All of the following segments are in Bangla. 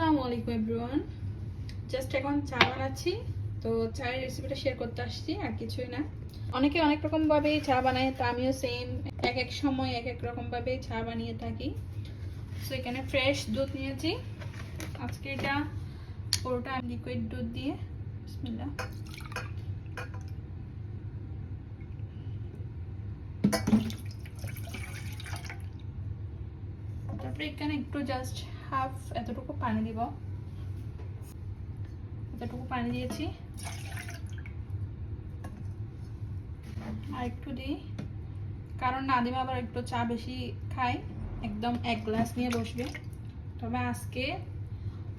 আসসালামু আলাইকুম এভরিওয়ান জাস্ট এখন চা বানাচ্ছি। তো চায়ের রেসিপিটা শেয়ার করতে আসছি, আর কিছুই না। অনেকে অনেক রকমভাবেই চা বানায়, তো আমিও সেম এক এক সময় এক এক রকমভাবে চা বানিয়ে থাকি। তো এখানে ফ্রেশ দুধ নিয়েছি। আজকে এটা পুরোটা লিকুইড দুধ দিয়ে। বিসমিল্লাহ। তারপরে এখানে একটু জাস্ট হাফ এতটুকু পানি দিব। এতটুকু পানি দিয়েছি। আর একটু দিই। কারণ নাদিমা আবার একটু চা বেশি খায়, একদম এক গ্লাস নিয়ে বসবে। তবে আজকে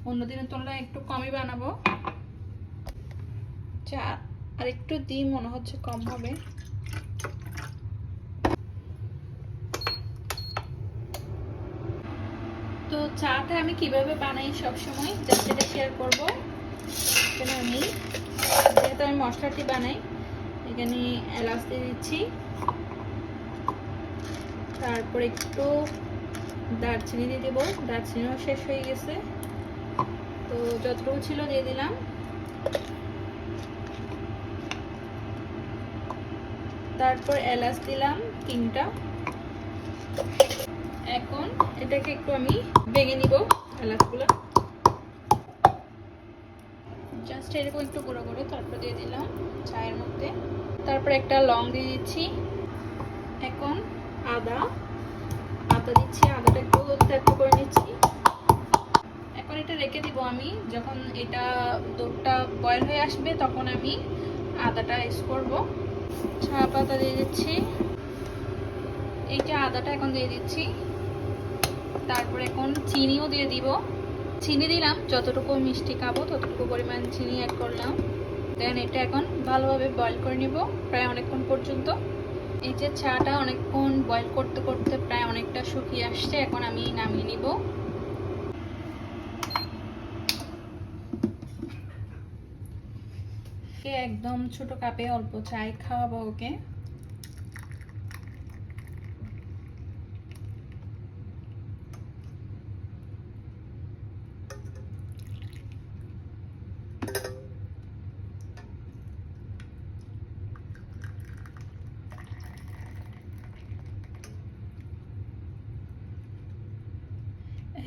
অন্যদিনের তুলনায় একটু কমই বানাবো। চা আর একটু দিই, মনে হচ্ছে কম হবে। তো চাটা আমি কীভাবে বানাই সব সময় এটা শেয়ার করব। এখানে আমি, যেহেতু আমি মশলাটি বানাই, এখানে এলাচ দিয়ে দিচ্ছি। তারপর একটু দারচিনি দিয়ে দেবো। দারচিনিও শেষ হয়ে গেছে। তো যতটুকু ছিল দিয়ে দিলাম। তারপর এলাচ দিলাম তিনটা। এখন এটাকে একটু আমি ভেঙে নিব এলাচগুলো জাস্ট এরকম একটু গুঁড়ো গুঁড়ো তারপর দিয়ে দিলাম চায়ের মধ্যে। তারপর একটা লং দিয়ে দিচ্ছি। এখন আদা। আদা দিচ্ছি, আদাটা একটু একটু করে নিচ্ছি। এখন এটা রেখে দিব আমি, যখন এটা দুধটা বয়েল হয়ে আসবে তখন আমি আদাটা ইউজ করব। চা পাতা দিয়ে দিচ্ছি। এইটা আদাটা এখন দিয়ে দিচ্ছি। তারপরে এখন চিনিও দিয়ে দিব। চিনি দিলাম, যতটুকু মিষ্টি খাব ততটুকু পরিমাণ চিনি অ্যাড করলাম। দেন এটা এখন ভালোভাবে বয়েল করে নিব, প্রায় অনেকক্ষণ পর্যন্ত। এই যে চাটা অনেকক্ষণ বয়েল করতে করতে প্রায় অনেকটা শুকিয়ে আসছে, এখন আমি নামিয়ে নিব। একদম ছোট কাপে অল্প চায় খাওয়াবো ওকে।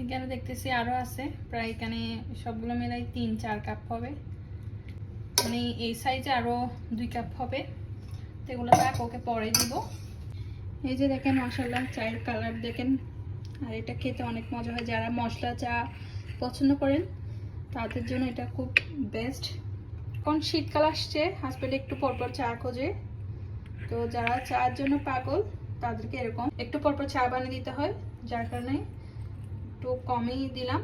এখানে দেখতেছি আরও আছে। প্রায় এখানে সবগুলো মিলাই তিন, চার কাপ হবে। মানে এই সাইজে আরও দুই কাপ হবে। তো এগুলো ওকে পরে দিব। এই যে দেখেন মশলা চায়ের কালার দেখেন। আর এটা খেতে অনেক মজা হয়। যারা মশলা চা পছন্দ করেন, তাদের জন্য এটা খুব বেস্ট কারণ শীতকাল আসছে হাসপাতালে একটু পরপর চা খোঁজে। তো যারা চার জন্য পাগল, তাদেরকে এরকম একটু পরপর চা বানিয়ে দিতে হয়। যার কারণে একটু কমই দিলাম।